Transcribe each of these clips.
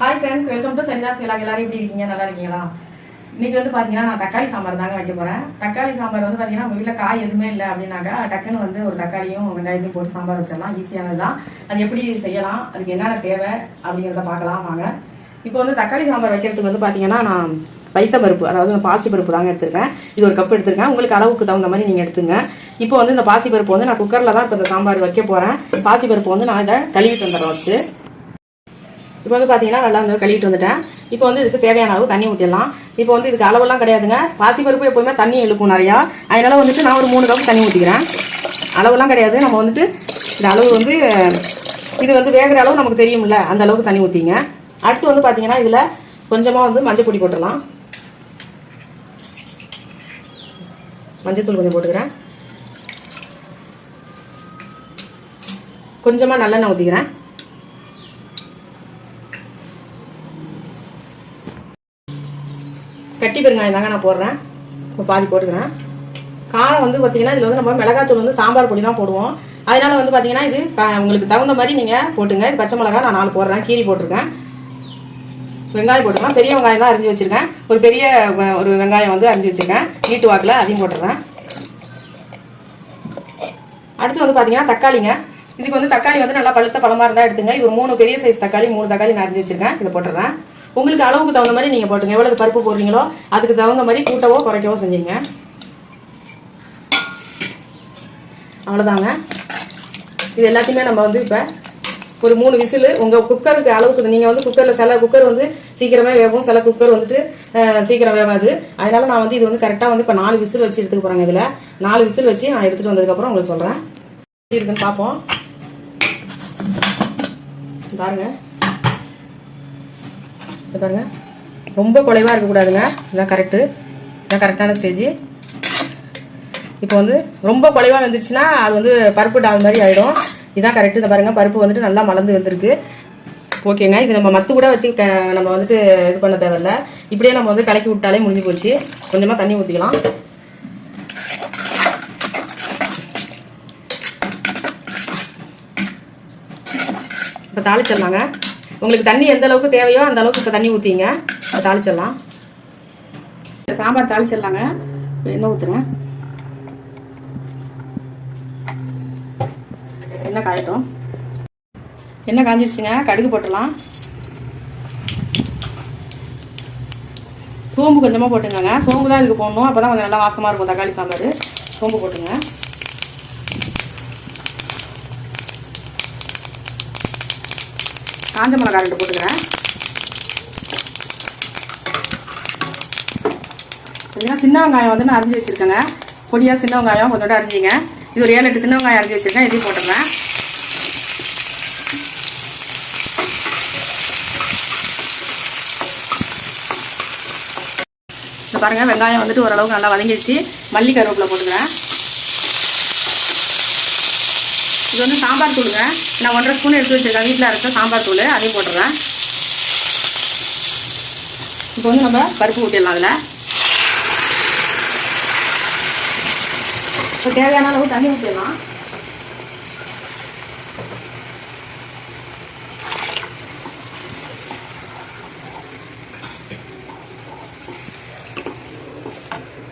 Hi friends welcome to சரிதாஸ் எல்லாரும் எல்லாரும் எப்படி இருக்கீங்க? நல்லா இருக்கீங்களா? இன்னைக்கு வந்து பார்த்தீங்கன்னா நான் தக்காளி சாம்பார் தாங்க வைக்க போகிறேன் தக்காளி சாம்பார் வந்து பார்த்தீங்கன்னா உங்கள் வீட்டில் காய் எதுவுமே இல்லை அப்படின்னாக்கா டக்குன்னு வந்து ஒரு தக்காளியும் வெங்காயத்தையும் போட்டு சாம்பார் வச்சிடலாம். ஈஸியானது தான் அது எப்படி செய்யலாம்? அதுக்கு என்னென்ன தேவை? அப்படிங்கிறத பார்க்கலாம் வாங்க. இப்போ வந்து தக்காளி சாம்பார் வைக்கிறதுக்கு வந்து பார்த்தீங்கன்னா நான் வைத்த பருப்பு அதாவது பாசி பருப்பு தாங்க எடுத்திருக்கேன். இது ஒரு கப் எடுத்திருக்கேன். உங்களுக்கு அளவுக்கு தகுந்த மாதிரி நீங்கள் எடுத்துங்க. இப்போ வந்து இந்த பாசி பருப்பு வந்து நான் குக்கரில் தான் இப்போ இந்த சாம்பார் வைக்க போகிறேன் பாசி பருப்பு வந்து நான் இதை கழுவி தந்துடுறேன் வச்சு இப்போ வந்து பார்த்தீங்கன்னா நல்லா வந்து கழுவிட்டு வந்துட்டேன். இப்போ வந்து இதுக்கு தேவையான அளவு தண்ணி ஊற்றிடலாம் இப்போ வந்து இதுக்கு அளவெல்லாம் கிடையாதுங்க. பாசிப்பருப்பு எப்போவுமே தண்ணி இழுக்கும் நிறையா. அதனால் வந்துட்டு நான் ஒரு மூணு கப் தண்ணி ஊற்றிக்கிறேன் அளவெல்லாம் கிடையாது. நம்ம வந்துட்டு இந்த அளவு வந்து இது வந்து வேகிற அளவு நமக்கு தெரியும்ல அந்த அளவுக்கு தண்ணி ஊற்றிங்க அடுத்து வந்து பார்த்தீங்கன்னா இதில் கொஞ்சமாக வந்து மஞ்சள் பொடி போட்டுடலாம். மஞ்சத்தூள் கொஞ்சம் போட்டுக்கிறேன். கொஞ்சமாக நல்லெண்ணெய் ஊற்றிக்கிறேன் கட்டி பெருங்காயம் தாங்க நான் போடுறேன். இப்போ பாதி போட்டுக்கிறேன். காரம் வந்து பார்த்தீங்கன்னா இதில் வந்து நம்ம மிளகாத்தூள் வந்து சாம்பார் பொடி தான் போடுவோம். அதனால வந்து பார்த்தீங்கன்னா இது கா- உங்களுக்கு தகுந்த மாதிரி நீங்கள் போட்டுங்க. இது பச்சை மிளகா நான் நாலு போடுறேன். கீரி போட்டிருக்கேன். வெங்காயம் போட்டுக்கலாம் பெரிய வெங்காயம் தான் அரிஞ்சு வச்சுருக்கேன். ஒரு பெரிய ஒரு வெங்காயம் வந்து அரிஞ்சு வச்சுருக்கேன். நீட்டு வாக்கில் அதையும் போட்டுறேன் அடுத்து வந்து பார்த்தீங்கன்னா தக்காளிங்க. இதுக்கு வந்து தக்காளி வந்து நல்லா பழுத்த பழமா இருந்தால் எடுத்துங்க. இது ஒரு மூணு பெரிய சைஸ் தக்காளி மூணு தக்காளி நான் அரிஞ்சு வச்சுருக்கேன். இதை போட்டுறேன். உங்களுக்கு அளவுக்கு தகுந்த மாதிரி நீங்கள் போட்டுங்க. எவ்வளவு பருப்பு போடுறீங்களோ அதுக்கு தகுந்த மாதிரி கூட்டவோ குறைக்கவோ செஞ்சீங்க. அவ்வளோதாங்க இது எல்லாத்தையுமே நம்ம வந்து இப்போ ஒரு மூணு விசில் உங்கள் குக்கருக்கு அளவுக்கு நீங்கள் வந்து குக்கரில் சில குக்கர் வந்து சீக்கிரமே வேகும் சில குக்கர் வந்துட்டு சீக்கிரம் வேகாது அதனால நான் வந்து இது வந்து கரெக்டாக வந்து இப்போ நாலு விசில் வச்சு எடுத்துக்க போகிறேங்க இதில். நாலு விசில் வச்சு நான் எடுத்துகிட்டு வந்ததுக்கப்புறம் உங்களுக்கு சொல்கிறேன் இருக்குன்னு பார்ப்போம். பாருங்கள் இது பாருங்க. ரொம்ப குறைவாக இருக்கக்கூடாதுங்க. இதான் கரெக்டு இதான் கரெக்டான ஸ்டேஜ் இப்போ வந்து ரொம்ப குறைவாக வந்துருச்சுன்னா அது வந்து பருப்பு டால் மாதிரி ஆகிடும் இதான் கரெக்டு இந்த பாருங்கள் பருப்பு வந்துட்டு நல்லா மலர்ந்து வந்திருக்கு. ஓகேங்க. இது நம்ம மத்து கூட வச்சு க- நம்ம வந்துட்டு இது பண்ண தேவையில்ல. இப்படியே நம்ம வந்து கலக்கி விட்டாலே முடிஞ்சு போச்சு. கொஞ்சமாக தண்ணி ஊற்றிக்கலாம் இப்போ தாளிச்சிடலாங்க. உங்களுக்கு தண்ணி எந்த அளவுக்கு தேவையோ அந்த அளவுக்கு இப்போ தண்ணி ஊற்றிங்க அதை தாளிச்சிடலாம். சாம்பார் தாளிச்சிடலாங்க. என்ன எண்ணெய் ஊற்றுறேன் எண்ணெய் காயட்டும். எண்ணெய் காஞ்சிருச்சுங்க. கடுகு போட்டுடலாம். சோம்பு கொஞ்சமாக போட்டுங்க சோம்பு தான் இதுக்கு போடணும். அப்போ தான் கொஞ்சம் நல்லா வாசமாக இருக்கும் தக்காளி சாம்பார். சோம்பு போட்டுங்க. காஞ்ச மிளகா ரெண்டு போட்டுக்கிறேன். பார்த்தீங்கன்னா சின்ன வெங்காயம் வந்து நான் அரிஞ்சு வச்சுருக்கேங்க. பொடியாக சின்ன வெங்காயம் கொஞ்சோட அரிஞ்சிங்க. இது ஒரு ஏழு எட்டு சின்ன வெங்காயம் அரிஞ்சு வச்சுருக்கேன். இதையும் போட்டுடுறேன் இந்த பாருங்க வெங்காயம் வந்துட்டு ஓரளவுக்கு நல்லா வதங்கிடுச்சு. மல்லி கருவேப்பிலை போட்டுக்கிறேன். இது வந்து சாம்பார் தூளுங்க. நான் ஒன்றரை ஸ்பூன் எடுத்து வச்சுருக்கேன். வீட்டில் இருக்க சாம்பார் தூள். அதையும் போட்டுறேன். இப்போ வந்து நம்ம பருப்பு ஊட்டிடலாம் அதில். இப்போ தேவையான அளவு தண்ணி ஊற்றிடலாம்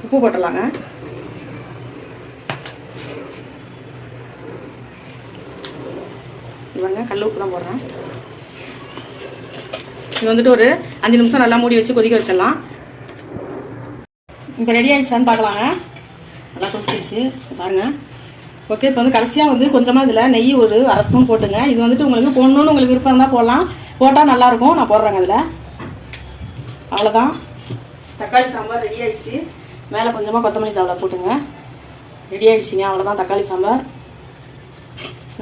உப்பு போட்டுடலாங்க. இவங்க கல் உப்பு தான் போடுறேன். இது வந்துட்டு ஒரு அஞ்சு நிமிஷம் நல்லா மூடி வச்சு கொதிக்க வச்சிடலாம். இப்போ ரெடி ஆகிடுச்சான்னு பார்க்கலாங்க. நல்லா கொதிச்சிச்சு பாருங்கள் ஓகே இப்போ வந்து கடைசியாக வந்து கொஞ்சமாக இதில் நெய் ஒரு அரை ஸ்பூன் போட்டுங்க. இது வந்துட்டு உங்களுக்கு போடணும்னு உங்களுக்கு விருப்பம் இருந்தால் போடலாம். போட்டால் நல்லாயிருக்கும் நான் போடுறேங்க இதில். அவ்வளோதான் தக்காளி சாம்பார் ரெடி ஆகிடுச்சு மேலே கொஞ்சமாக கொத்தமல்லி தவளை போட்டுங்க. ரெடி ஆகிடுச்சிங்க அவ்வளோதான் தக்காளி சாம்பார்.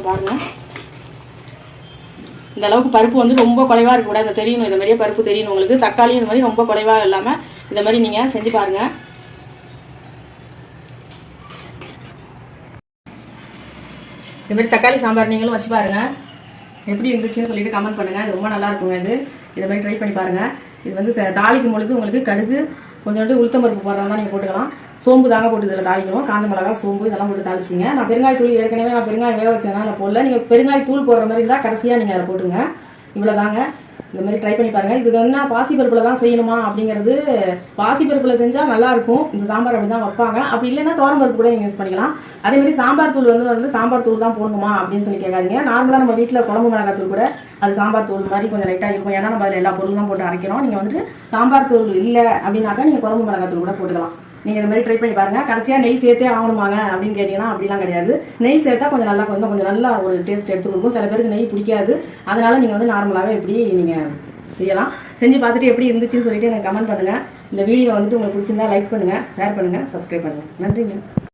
பாருங்கள் இந்த அளவுக்கு பருப்பு வந்து ரொம்ப குறைவாக இருக்கக்கூடாது இந்த தெரியணும். இந்த மாதிரியே பருப்பு தெரியணும் உங்களுக்கு. தக்காளி இந்த மாதிரி ரொம்ப குறைவாக இல்லாமல் இந்த மாதிரி நீங்கள் செஞ்சு பாருங்கள் இந்த மாதிரி தக்காளி சாம்பார் நீங்களும் வச்சு பாருங்க. எப்படி இருந்துச்சுன்னு சொல்லிட்டு கமெண்ட் பண்ணுங்க. ரொம்ப நல்லா இருக்குங்க இது. இதை மாதிரி ட்ரை பண்ணி பாருங்க. இது வந்து ச- தாளிக்கும் பொழுது உங்களுக்கு கடுகு கொஞ்சோண்டு உளுத்தம் பருப்பு போடுறதா நீங்கள் போட்டுக்கலாம். சோம்பு தாங்க போட்டு இதில் தாளிக்கணும். காஞ்ச மிளகா சோம்பு இதெல்லாம் போட்டு தாளிச்சிங்க. நான் பெருங்காயத்தூள் ஏற்கனவே நான் பெருங்காயம் வேக வச்சதுனால அதில் போடல. நீங்கள் பெருங்காயத்தூள் போடுற மாதிரி இருந்தால் கடைசியாக நீங்கள் அதை போட்டுங்க. இவ்வளோ தாங்க இந்த மாதிரி ட்ரை பண்ணி பாருங்க. இது என்ன பாசிப்பருப்பில் தான் செய்யணுமா அப்படிங்கிறது பாசிப்பருப்பில் செஞ்சால் நல்லாயிருக்கும் இந்த சாம்பார் அப்படி தான் வைப்பாங்க. அப்படி இல்லைன்னா பருப்பு கூட நீங்கள் யூஸ் பண்ணிக்கலாம். அதேமாதிரி சாம்பார் தூள் வந்து வந்து சாம்பார் தூள் தான் போடணுமா அப்படின்னு சொல்லி கேட்காதீங்க. நார்மலாக நம்ம வீட்டில் குழம்பு மிளகாய் தூள் கூட அது சாம்பார் தூள் மாதிரி கொஞ்சம் லைட்டாக இருக்கும். ஏன்னா நம்ம அதில் எல்லா பொருளும் தான் போட்டு அரைக்கிறோம். நீங்கள் வந்துட்டு சாம்பார் தூள் இல்லை அப்படின்னாக்கா நீங்கள் குழம்பு மிளகாய் தூள் கூட போட்டுக்கலாம். நீங்கள் இந்த மாதிரி ட்ரை பண்ணி பாருங்கள் கடைசியாக நெய் சேர்த்தே ஆகணுமாங்க அப்படின்னு கேட்டிங்கன்னா அப்படிலாம் கிடையாது. நெய் சேர்த்தா கொஞ்சம் நல்லா கொஞ்சம் கொஞ்சம் நல்லா ஒரு டேஸ்ட் எடுத்து கொடுக்கும். சில பேருக்கு நெய் பிடிக்காது. அதனால் நீங்கள் வந்து நார்மலாகவே இப்படி நீங்கள் செய்யலாம். செஞ்சு பார்த்துட்டு எப்படி இருந்துச்சுன்னு சொல்லிட்டு எனக்கு கமெண்ட் பண்ணுங்கள் இந்த வீடியோ வந்துட்டு உங்களுக்கு பிடிச்சிருந்தா லைக் பண்ணுங்கள் ஷேர் பண்ணுங்கள் சப்ஸ்கிரைப் பண்ணுங்கள் நன்றிங்க.